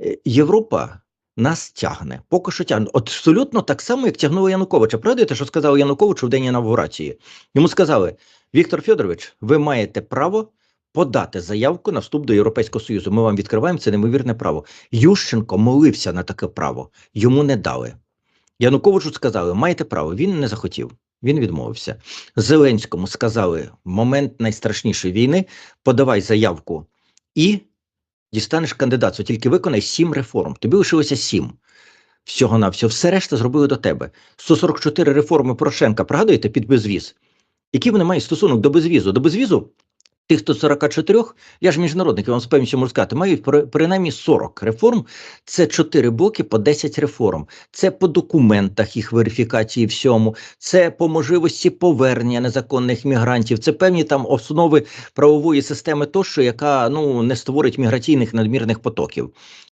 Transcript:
Е, Європа нас тягне, поки що тягне. От абсолютно так само, як тягнуло Януковича. Пригадуєте, що сказав Януковичу в день інавгурації? Йому сказали: Віктор Федорович, ви маєте право подати заявку на вступ до Європейського Союзу. Ми вам відкриваємо це неймовірне право. Ющенко молився на таке право, йому не дали. Януковичу сказали, маєте право. Він не захотів. Він відмовився. Зеленському сказали: момент найстрашнішої війни подавай заявку і дістанеш кандидатство. Тільки виконай сім реформ. Тобі лишилося сім. Всього на всього. Все решта зробили до тебе. 144 реформи Порошенка, пригадуєте, під безвіз. Який вони мають стосунок до безвізу? До безвізу тих 144, я ж міжнародник, я вам з певністю можу сказати, мають при- принаймні 40 реформ. Це 4 блоки по 10 реформ. Це по документах їх верифікації всьому, це по можливості повернення незаконних мігрантів, це певні там основи правової системи тощо, яка ну не створить міграційних надмірних потоків.